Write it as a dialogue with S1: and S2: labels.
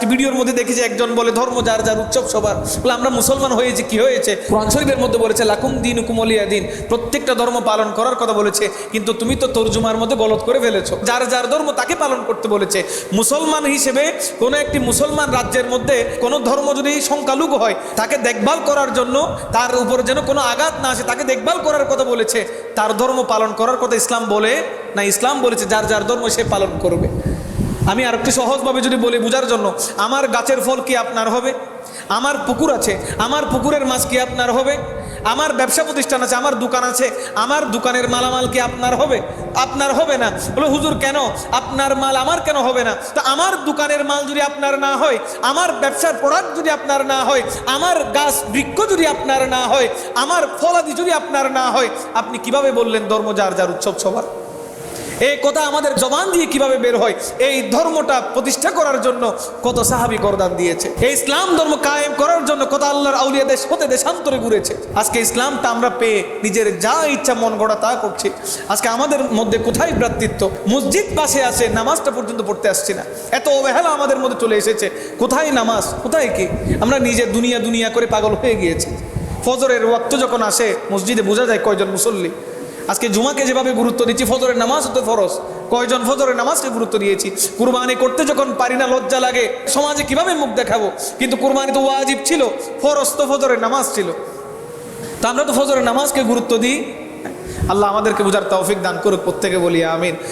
S1: আজকে ভিডিওর মধ্যে দেখি যে একজন বলে, ধর্ম যার যার উৎসব সবার। বলে, আমরা মুসলমান হয়েছি, কি হয়েছে? কোরআন শরীফের মধ্যে বলেছে, লাকুম দিন কুমলিয়া দিন। প্রত্যেকটা ধর্ম পালন করার কথা বলেছে, কিন্তু তুমি তো তর্জুমার মধ্যে গলত করে ফেলেছো। যার যার ধর্ম তাকে পালন করতে বলেছে। মুসলমান হিসেবে কোনো একটি মুসলমান রাজ্যের মধ্যে কোনো ধর্ম যদি সংখ্যালঘু হয়, তাকে দেখভাল করার জন্য তার উপর যেন কোনো আঘাত না আসে, তাকে দেখভাল করার কথা বলেছে। তার ধর্ম পালন করার কথা ইসলাম বলে, না ইসলাম বলেছে, যার যার ধর্ম সে পালন করবে। আমি আর একটু সহজভাবে যদি বলি বোঝার জন্য, আমার গাছের ফল কি আপনার হবে? আমার পুকুর আছে, আমার পুকুরের মাছ কি আপনার হবে? আমার ব্যবসা প্রতিষ্ঠান আছে, আমার দোকান আছে, আমার দোকানের মালামাল কি আপনার হবে? আপনার হবে না। বলে, হুজুর, কেন? আপনার মাল আমার কেন হবে না? তো আমার দোকানের মাল যদি আপনার না হয়, আমার ব্যবসার প্রোডাক্ট যদি আপনার না হয়, আমার গাছ বৃক্ষ যদি আপনার না হয়, আমার ফলাদি যদি আপনার না হয়, আপনি কীভাবে বললেন ধর্ম যার যার উৎসব সবার? এই কথা আমাদের জবান দিয়ে কীভাবে বের হয়? এই ধর্মটা প্রতিষ্ঠা করার জন্য কত সাহাবি করদান দিয়েছে। এই ইসলাম ধর্ম কায়েম করার জন্য কত আল্লাহর আউলিয়া দেশ হতে দেশান্তরে ঘুরেছে। আজকে ইসলামটা আমরা পেয়ে নিজের যা ইচ্ছা মন গড়া তা করছি। আজকে আমাদের মধ্যে কোথায় ভ্রাতৃত্ব? মসজিদ পাশে আছে নামাজটা পর্যন্ত পড়তে আসছি না। এত অবহেলা আমাদের মধ্যে চলে এসেছে। কোথায় নামাজ? কোথায় কি? আমরা নিজে দুনিয়া দুনিয়া করে পাগল হয়ে গিয়েছি। ফজরের ওয়াক্ত যখন আসে, মসজিদে বোঝা যায় কয়জন মুসল্লি। আজকে জুমাকে যেভাবে গুরুত্ব দিচ্ছি, ফজরের নামাজ তো ফরস কয়জন ফজরের নামাজকে গুরুত্ব দিয়েছি? কুরবানি করতে যখন পারি না, লজ্জা লাগে, সমাজে কীভাবে মুখ দেখাবো? কিন্তু কুরবানি তো ওয়াজিব ছিল ফরস তো ফজরের নামাজ ছিল। তা আমরা তো ফজরের নামাজকে গুরুত্ব দিই। আল্লাহ আমাদেরকে বোঝার তৌফিক দান করুক, প্রত্যেকে বলি আমিন।